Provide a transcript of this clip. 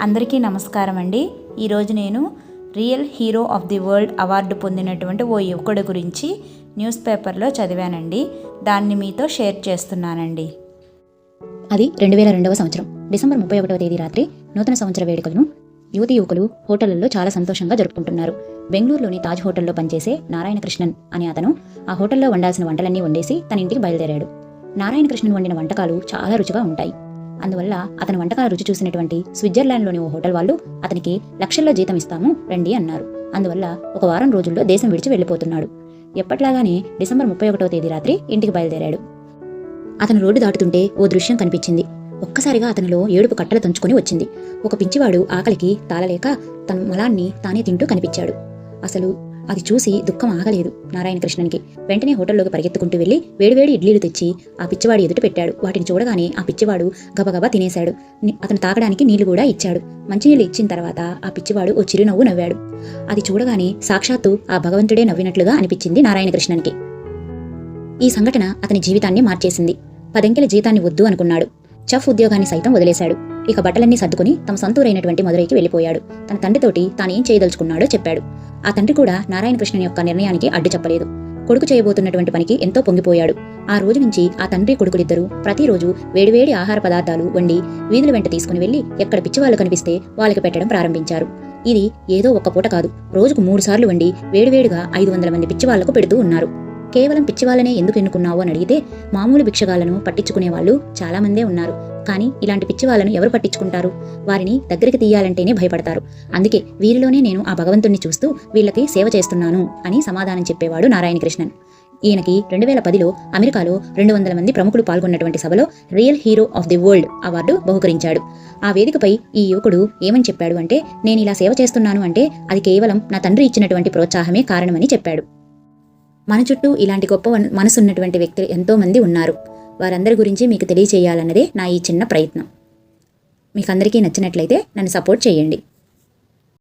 అందరికీ నమస్కారం అండి. ఈరోజు నేను real hero of the world award పొందినటువంటి ఓ యువకుడి గురించి న్యూస్ పేపర్లో చదివానండి. దాన్ని మీతో షేర్ చేస్తున్నానండి. అది రెండు వేల రెండవ సంవత్సరం. డిసెంబర్ ముప్పై ఒకటవ తేదీ రాత్రి నూతన సంవత్సర వేడుకలను యువతి యువకులు హోటళ్ళలో చాలా సంతోషంగా జరుపుకుంటున్నారు. బెంగళూరులోని తాజ్ హోటల్లో పనిచేసే నారాయణకృష్ణన్ అనే అతను ఆ హోటల్లో వండాల్సిన వంటలన్నీ వండేసి తన ఇంటికి బయలుదేరాడు. నారాయణకృష్ణన్ వండిన వంటకాలు చాలా రుచిగా ఉంటాయి. అందువల్ల అతని వంటకాల రుచి చూసినటువంటి స్విట్జర్లాండ్లోని ఓ హోటల్ వాళ్ళు అతనికి లక్షల్లో జీతం ఇస్తాము రండి అన్నారు. అందువల్ల ఒక వారం రోజుల్లో దేశం విడిచి వెళ్ళిపోతున్నాడు. ఎప్పట్లాగానే డిసెంబర్ ముప్పై ఒకటవ తేదీ రాత్రి ఇంటికి బయలుదేరాడు. అతను రోడ్డు దాటుతుంటే ఓ దృశ్యం కనిపించింది. ఒక్కసారిగా అతనిలో ఏడుపు కట్టలు తంచుకొని వచ్చింది. ఒక పిచ్చివాడు ఆకలికి తాళలేక తన మలాన్ని తానే తింటూ కనిపించాడు. అసలు అది చూసి దుఃఖం ఆగలేదు నారాయణకృష్ణనికి. వెంటనే హోటల్లోకి పరిగెత్తుకుంటూ వెళ్ళి వేడివేడి ఇడ్లీలు తెచ్చి ఆ పిచ్చివాడి ఎదుట పెట్టాడు. వాటిని చూడగానే ఆ పిచ్చివాడు గబగబా తినేశాడు. అతను తాగడానికి నీళ్ళు కూడా ఇచ్చాడు. మంచినీళ్ళు ఇచ్చిన తర్వాత ఆ పిచ్చివాడు ఓ చిరునవ్వు నవ్వాడు. అది చూడగానే సాక్షాత్తు ఆ భగవంతుడే నవ్వినట్లుగా అనిపించింది నారాయణకృష్ణన్కి. ఈ సంఘటన అతని జీవితాన్ని మార్చేసింది. పదంకెల జీతాన్ని వద్దు అనుకున్నాడు. చఫ్ ఉద్యోగాన్ని సైతం వదిలేశాడు. ఇక బట్టలన్నీ సర్దుకుని తమ సొంతూరైనటువంటి మదురైకి వెళ్ళిపోయాడు. తన తండ్రితోటి తానేం చేయదలుచుకున్నాడో చెప్పాడు. ఆ తండ్రి కూడా నారాయణకృష్ణన్ యొక్క నిర్ణయానికి అడ్డు చెప్పలేదు. కొడుకు చేయబోతున్నటువంటి పనికి ఎంతో పొంగిపోయాడు. ఆ రోజు నుంచి ఆ తండ్రి కొడుకులిద్దరూ ప్రతిరోజు వేడివేడి ఆహార పదార్థాలు వండి వీధుల వెంట తీసుకుని వెళ్ళి ఎక్కడ పిచ్చివాళ్ళు కనిపిస్తే వాళ్ళకి పెట్టడం ప్రారంభించారు. ఇది ఏదో ఒక్క పూట కాదు. రోజుకు మూడు సార్లు వండి వేడివేడిగా ఐదు వందల మంది పిచ్చివాళ్ళకు పెడుతూ ఉన్నారు. కేవలం పిచ్చివాళ్ళనే ఎందుకు ఎన్నుకున్నావు అని అడిగితే మామూలు భిక్షగాలను పట్టించుకునే వాళ్ళు చాలామందే ఉన్నారు. కానీ ఇలాంటి పిచ్చివాళ్ళను ఎవరు పట్టించుకుంటారు? వారిని దగ్గరికి తీయాలంటేనే భయపడతారు. అందుకే వీరిలోనే నేను ఆ భగవంతుణ్ణి చూస్తూ వీళ్ళకి సేవ చేస్తున్నాను అని సమాధానం చెప్పేవాడు నారాయణ కృష్ణన్ ఈయనకి రెండు వేల పదిలో అమెరికాలో రెండు వందల మంది ప్రముఖులు పాల్గొన్నటువంటి సభలో real hero of the world award బహుకరించాడు. ఆ వేదికపై ఈ యువకుడు ఏమని చెప్పాడు అంటే నేను ఇలా సేవ చేస్తున్నాను అంటే అది కేవలం నా తండ్రి ఇచ్చినటువంటి ప్రోత్సాహమే కారణమని చెప్పాడు. మన చుట్టూ ఇలాంటి గొప్ప వన్- మనసున్నటువంటి వ్యక్తులు ఎంతోమంది ఉన్నారు. వారందరి గురించి మీకు తెలియచేయాలన్నదే నా ఈ చిన్న ప్రయత్నం. మీకు అందరికీ నచ్చినట్లయితే నన్ను సపోర్ట్ చేయండి.